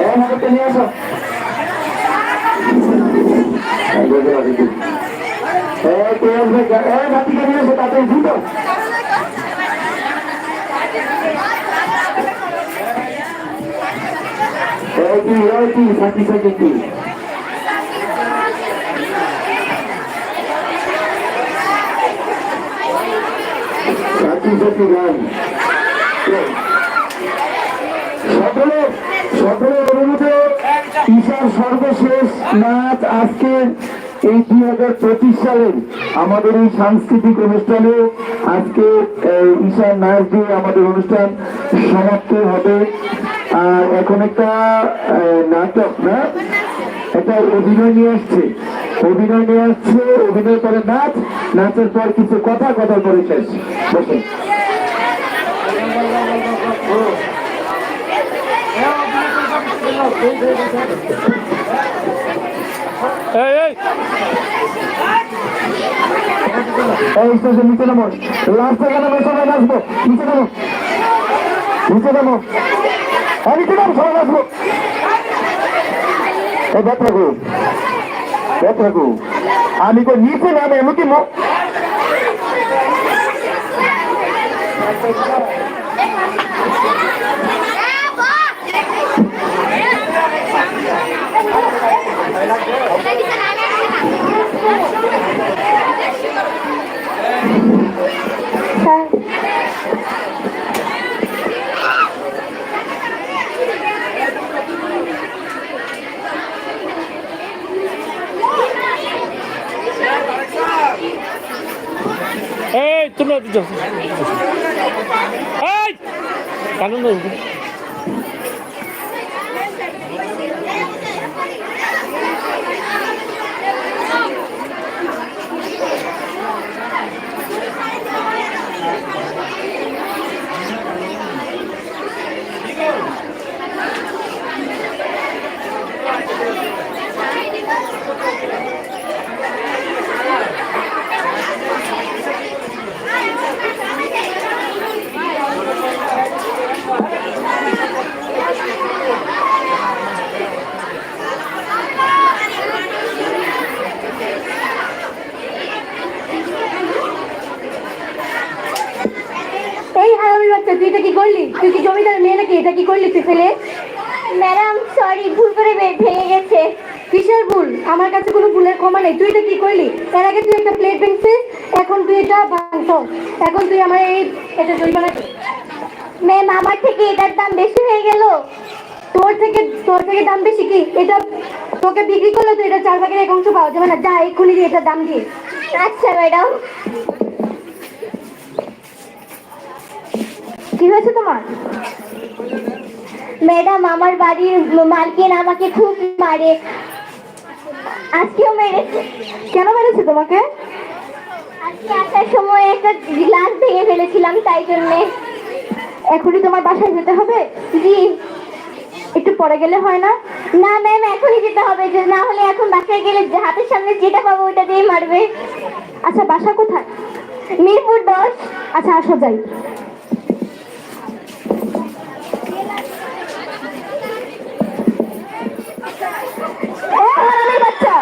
এই নাটকটা নিয়ে আসো এই কে আসবে এই নাতিকে নিয়ে আসো তাতে দুটো এই কি এই কি সাথী সাথী কি সাথী সাথী গান সকলে সকলের অনুরোধে ঈশার সর্বশেষ নাচ আজকে এই দুই হাজার পঁচিশ সালের আমাদের এই সাংস্কৃতিক অনুষ্ঠানে আজকে ঈশার নাচ দিয়ে আমাদের অনুষ্ঠান সমাপ্ত হবে। আর এখন একটা নাটক, না? একটা অভিনয় নিয়ে আসছে। অভিনয় নিয়ে আসছে, অভিনয় করে নাচ, নাচের পর কিছু কথা কথা পরে শেষ। এই এই। এই স্টেশন নিচে নামো। লাস্ট থেকে নামো সবাই নাচবো। নিচে নামো। নিচে নামো। এই নিচে নামো, সবাই নাচবো। এই দেখ থাকু দেখ থাকু আমি তো নিচে নামে এমনকি মো এই তোমরা। এই কানুন এই হারামি বাচ্চা তুই এটা কি করলি তুই কি জমিদার মেয়ে নাকি এটা কি করলি তুই ফেলে? ম্যাডাম সরি ভুল করে ভেঙে গেছে। কিসের ভুল। আমার কাছে কোনো ভুলের ক্ষমা নেই। তুই এটা কি করলি? এর আগে তুই একটা প্লেট ভেঙছিস এখন তুই এটা ভাঙছ। এখন তুই আমার এই এটা জরিমানা ম্যাম আমার থেকে এটার দাম বেশি হয়ে গেল। তোর থেকে তোর থেকে দাম বেশি কি? এটা তোকে বিক্রি করলে তো এটা চার ভাগের এক অংশ পাওয়া যাবে না। যা এক্ষুনি দিয়ে এটার দাম দিয়ে। আচ্ছা ম্যাডাম। কি হয়েছে তোমার? ম্যাডাম আমার বাড়ির মালকিন আমাকে খুব মারে। আজকেও মেরেছে। কেন মেরেছে তোমাকে? আজকে আসার সময় একটা গ্লাস ভেঙে ফেলেছিলাম তাই জন্যে। এখনই তোমার বাসায় যেতে হবে? জি। একটু পরে গেলে হয় না? না ম্যাম এখনই যেতে হবে। যে না হলে এখন বাসায় গেলে হাতের সামনে যেটা পাবো ওটা দিয়ে মারবে। আচ্ছা বাসা কোথায়? মিরপুর দশ। আচ্ছা আসো যাই।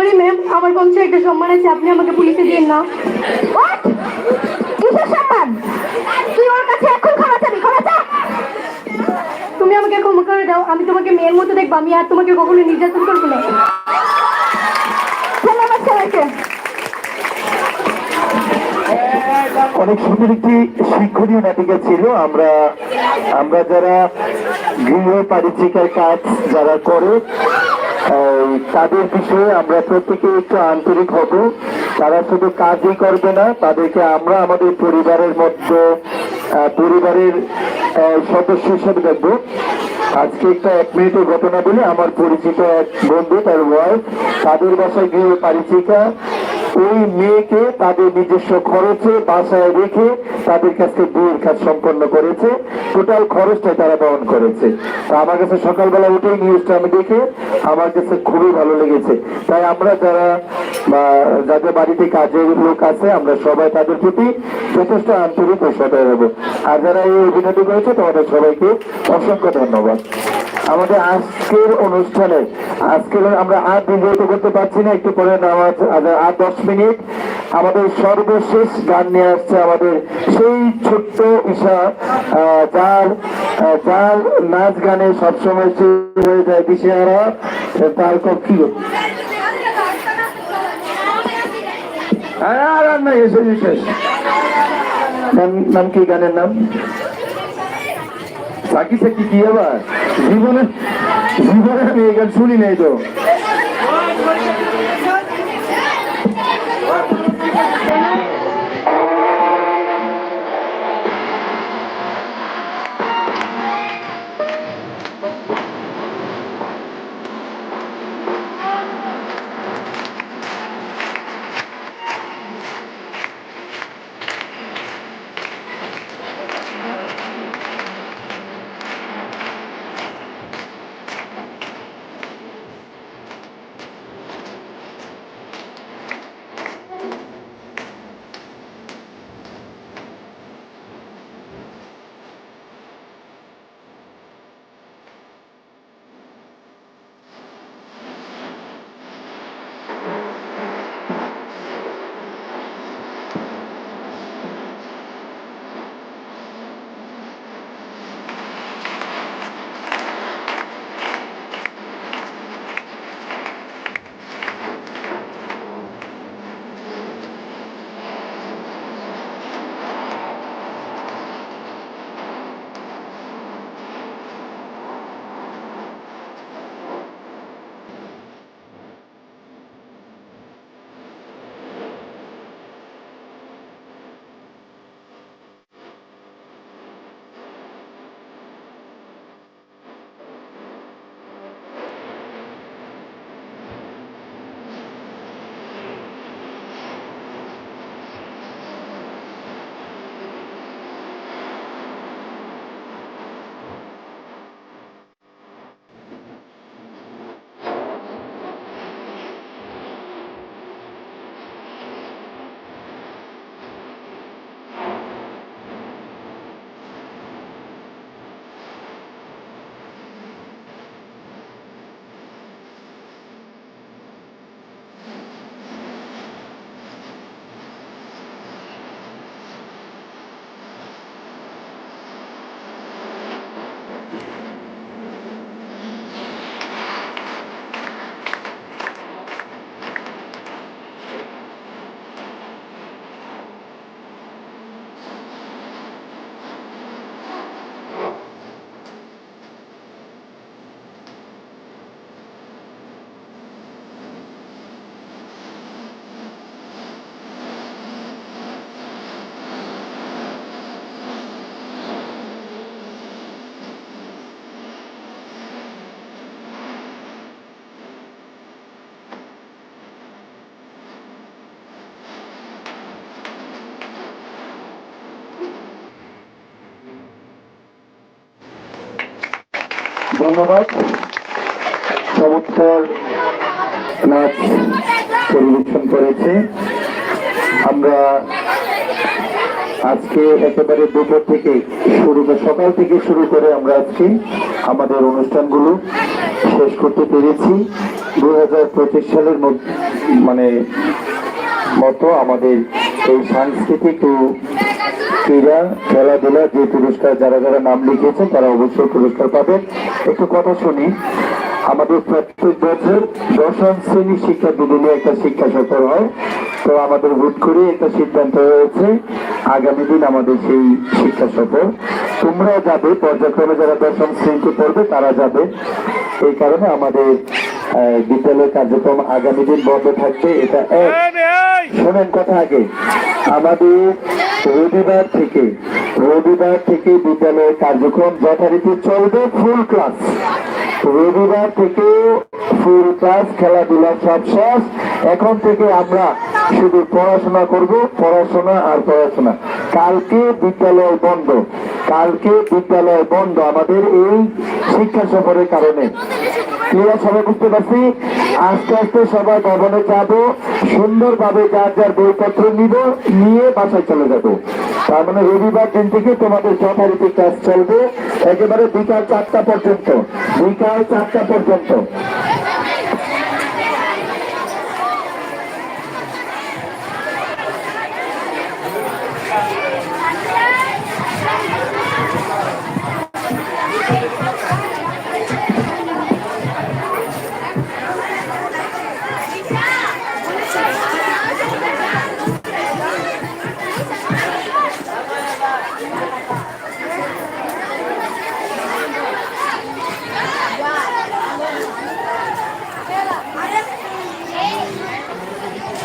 সরি ম্যাম আমার কমছে একটা সম্মান আছে, আপনি আমাকে পুলিশে দিন না। কিসের সম্মান? তুই ওর কাছে এখন চাবি চা। তুমি আমাকে ক্ষমা করে দাও, আমি তোমাকে মেয়ের মতো দেখব, আমি আর তোমাকে কখনো নির্যাতন করব না। অনেক সুন্দর একটি শিক্ষণীয় নাটিকা ছিল। আমরা আমরা যারা গৃহ পারিচিকার কাজ যারা করে তাদের বিষয়ে আমরা প্রত্যেকে একটু আন্তরিক হব। তারা শুধু কাজই করবে না, তাদেরকে আমরা আমাদের পরিবারের মধ্যে পরিবারের সদস্য হিসেবে দেখব আজকে একটা এক মিনিটের ঘটনা বলে। আমার পরিচিত এক বন্ধু, তার ওয়াইফ তাদের বাসায় গিয়ে পারিচিকা ওই মেয়েকে তাদের নিজস্ব খরচে বাসায় রেখে তাদের কাছে বিয়ের কাজ সম্পন্ন করেছে। টোটাল খরচটা তারা বহন করেছে। আমার কাছে সকালবেলা উঠেই নিউজটা আমি দেখে আমার কাছে খুবই ভালো লেগেছে। তাই আমরা যারা যাদের বাড়িতে কাজের লোক আছে, আমরা সবাই তাদের প্রতি যথেষ্ট আন্তরিক ও সদয় হব আর যারা এই অভিনয়টি করেছে, তোমাদের সবাইকে অসংখ্য ধন্যবাদ। আমাদের আজকের অনুষ্ঠানে, আজকের আমরা আর দীর্ঘত করতে পারছি না, একটু পরে নামাজ আর দশ মিনিট আমাদের সর্বশেষ গান নিয়ে আসছে আমাদের সেই ছোট্ট ঈশা যার যার নাচ গানে সবসময় সে হয়ে যায়। দিশেহারা, তার কি নাম কি গানের নাম? সাকি সাকি কি আবার? জীবনে জীবনে আমি এই গান শুনি নাই তো। ধন্যবাদ। চমৎকার নাচ পরিবেশন করেছে। আমরা আজকে একেবারে দুপুর থেকে শুরু সকাল থেকে শুরু করে আমরা আজকে আমাদের অনুষ্ঠানগুলো শেষ করতে পেরেছি। দু হাজার পঁচিশ সালের মানে মতো আমাদের এই সাংস্কৃতিক ও ক্রীড়া, খেলাধুলা যে পুরস্কার, যারা যারা নাম লিখেছে তারা অবশ্যই পুরস্কার পাবেন। একটু কথা শুনি। আমাদের প্রত্যেক বছর দশম শ্রেণি শিক্ষা দিদিনে একটা শিক্ষা সফর হয়। তো আমাদের হুট করে একটা সিদ্ধান্ত হয়েছে আগামী দিন আমাদের সেই শিক্ষা সফর। তোমরা যাবে পর্যায়ক্রমে যারা দশম শ্রেণীতে পড়বে তারা যাবে। এই কারণে আমাদের বিদ্যালয় কার্যক্রম আগামী দিন বন্ধ থাকবে। এটা এক। শোনেন কথা আগে। আমাদের রবিবার থেকে রবিবার থেকে বিদ্যালয়ের কার্যক্রম যথারীতি চলবে ফুল ক্লাস রবিবার থেকে ফুল ক্লাস খেলাধুলা সব শেষ। এখন থেকে আমরা শুধু পড়াশোনা করব, পড়াশোনা আর পড়াশোনা। কালকে বিদ্যালয় বন্ধ। কালকে বিদ্যালয় বন্ধ আমাদের এই শিক্ষা সফরের কারণে। ক্লিয়ার সবাই বুঝতে পারছি। আস্তে আস্তে সবাই ভবনে যাব। সুন্দরভাবে যার যার বইপত্র নিব, নিয়ে বাসায় চলে যাব। তার মানে রবিবার দিন থেকে তোমাদের যথারীতি কাজ চলবে। একেবারে বিকাল চারটা পর্যন্ত। বিকাল চারটা পর্যন্ত।